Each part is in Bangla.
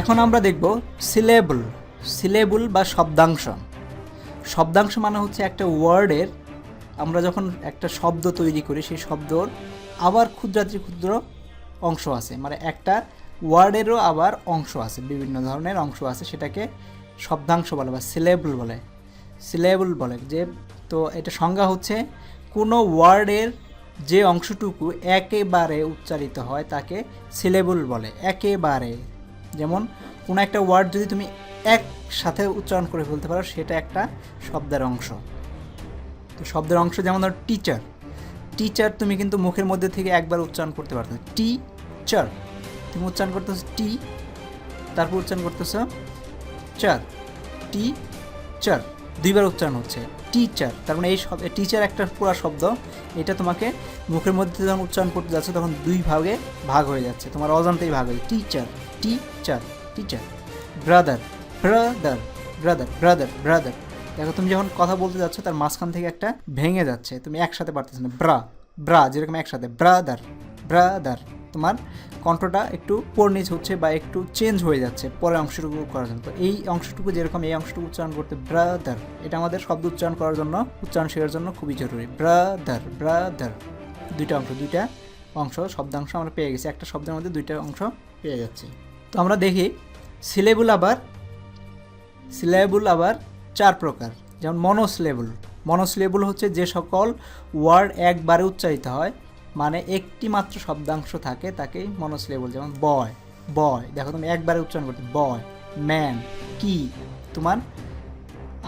এখন আমরা দেখব সিলেবল সিলেবল বা শব্দাংশ। শব্দাংশ মানে হচ্ছে একটা ওয়ার্ডের, আমরা যখন একটা শব্দ তৈরি করি, সেই শব্দর আবার ক্ষুদ্রাতি ক্ষুদ্র অংশ আছে। মানে একটা ওয়ার্ডেরও আবার অংশ আছে, বিভিন্ন ধরনের অংশ আছে, সেটাকে শব্দাংশ বলে বা সিলেবল বলে। সিলেবল বলে যে, তো এটা সংজ্ঞা হচ্ছে কোনো ওয়ার্ডের যে অংশটুকু একেবারে উচ্চারিত হয়, তাকে সিলেবল বলে। একেবারে। যেমন কোনো একটা ওয়ার্ড যদি তুমি একসাথে উচ্চারণ করে ফেলতে পারো, সেটা একটা শব্দের অংশ। তো শব্দের অংশ যেমন ধর টিচার টিচার তুমি কিন্তু মুখের মধ্যে থেকে একবার উচ্চারণ করতে পারতো। টিচার তুমি উচ্চারণ করতেছো টি, তারপর উচ্চারণ করতেছো চার। টি চার দুইবার উচ্চারণ হচ্ছে। টিচার তার মানে এই শব্দ টিচার একটা পুরো শব্দ, এটা তোমাকে মুখের মধ্যে যখন উচ্চারণ করতে যাচ্ছে তখন দুই ভাগে ভাগ হয়ে যাচ্ছে, তোমার অজান্তেই ভাগ হয়ে teacher teacher teacher brother brother brother brother brother দেখো তুমি যখন কথা বলতে যাচ্ছ তার মাঝখান থেকে একটা ভেঙে যাচ্ছে, তুমি একসাথে পারতেছ না ব্রা ব্রা যেরকম একসাথে ব্রাদার ব্রাদার তোমার কণ্ঠটা একটু পর্নিজ হচ্ছে বা একটু চেঞ্জ হয়ে যাচ্ছে, পরের অংশটুকু করার জন্য। তো এই অংশটুকু যেরকম এই অংশটুকু উচ্চারণ করতে ব্রাদার এটা আমাদের শব্দ উচ্চারণ করার জন্য, উচ্চারণ শেখার জন্য খুবই জরুরি। ব্রাদার ব্রাদার দুইটা অংশ দুইটা অংশ, শব্দাংশ আমরা পেয়ে গেছি। একটা শব্দের মধ্যে দুইটা অংশ পেয়ে যাচ্ছে। তো আমরা দেখি সিলেবুল আবার সিলেবল আবার চার প্রকার। যেমন মনোসিলেবল মনোসিলেবল হচ্ছে যে সকল ওয়ার্ড একবারে উচ্চারিত হয় মানে একটি মাত্র শব্দাংশ থাকে তাকেই মনোসিলেবল যেমন বয় বয় দেখো তুমি একবারে উচ্চারণ করতে বয় ম্যান কি? তোমার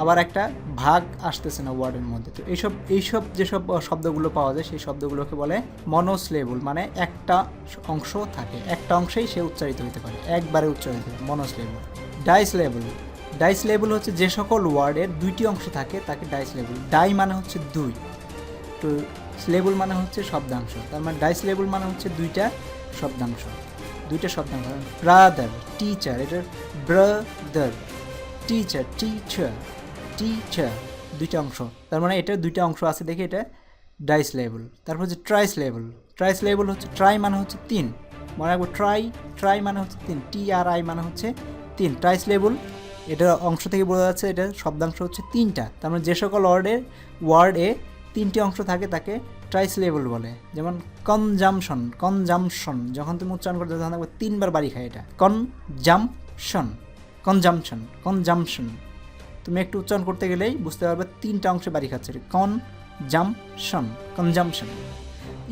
আবার একটা ভাগ আসতেছে না ওয়ার্ডের মধ্যে। তো এইসব এইসব যেসব শব্দগুলো পাওয়া যায়, সেই শব্দগুলোকে বলে মনোসিলেবল মানে একটা অংশ থাকে। একটা অংশেই সে উচ্চারিত হতে পারে, একবারে উচ্চারিত monosyllable disyllable disyllable হচ্ছে যে সকল ওয়ার্ডের দুইটি অংশ থাকে, তাকে ডাইস লেবল ডাই মানে হচ্ছে দুই। তো স্লেবল মানে হচ্ছে শব্দাংশ। তার মানে ডাইস লেবল মানে হচ্ছে দুইটা শব্দাংশ। দুইটা শব্দাংশ। ব্রাদার টিচার এটা ব্রাদার টিচার টিচার টিচার দুইটা অংশ। তার মানে এটা দুইটা অংশ আছে দেখে এটা ডাইস লেবল তারপর হচ্ছে ট্রাইস লেবল ট্রাইস লেবল হচ্ছে ট্রাই মানে হচ্ছে তিন। মনে রাখব ট্রাই ট্রাই মানে হচ্ছে তিন। টি আর আই মানে হচ্ছে তিন। ট্রাইস লেবল এটা অংশ থেকে বোঝা যাচ্ছে এটা শব্দাংশ হচ্ছে তিনটা। তার মানে যে সকল ওয়ার্ডের ওয়ার্ডে তিনটি অংশ থাকে তাকে ট্রাইস লেবল বলে। যেমন কনজামশন কনজামশন, যখন তুমি উচ্চারণ করতে তখন দেখবে তিনবার বাড়ি খায় এটা। Consumption consumption consumption. তুমি একটু উচ্চারণ করতে গেলেই বুঝতে পারবে তিনটা অংশে বাড়ি খাচ্ছে consumption consumption.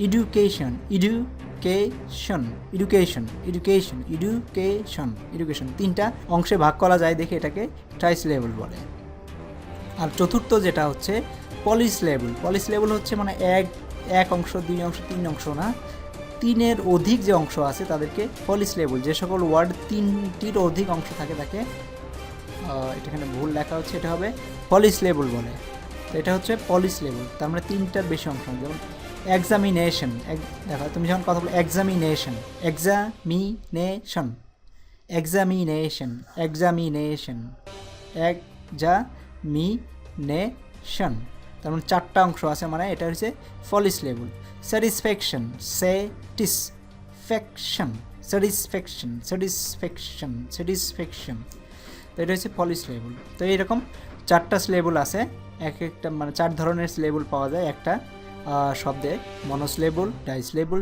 Education education education education education education. তিনটা অংশে ভাগ করা যায় দেখে এটাকে ট্রাইস লেভেল বলে। আর চতুর্থ যেটা হচ্ছে পলিস লেভেল পলিশ লেভেল হচ্ছে মানে এক এক অংশ দুই অংশ তিন অংশ না? তিনের অধিক যে অংশ আছে তাদেরকে পলিস লেভেল যে সকল ওয়ার্ড তিনটির অধিক অংশ থাকে তাকে আহ, এটা এখানে ভুল লেখা হচ্ছে এটা হবে পলিস লেভেল বলে। তো এটা হচ্ছে পলিশ লেভেল তার মানে তিনটার বেশি অংশ যেমন এক্সামিনেশন দেখো তুমি যখন কথা বলো examination examination examination examination examination তার মানে চারটা অংশ আছে মানে এটা হচ্ছে পলিস level satisfaction satisfaction satisfaction satisfaction satisfaction তো এটা হচ্ছে পলিস লেবল তো এইরকম চারটা স্লেবল আছে, এক একটা মানে চার ধরনের স্লেবল পাওয়া যায়। একটা শব্দে মনোস লেবল ডাইস লেবল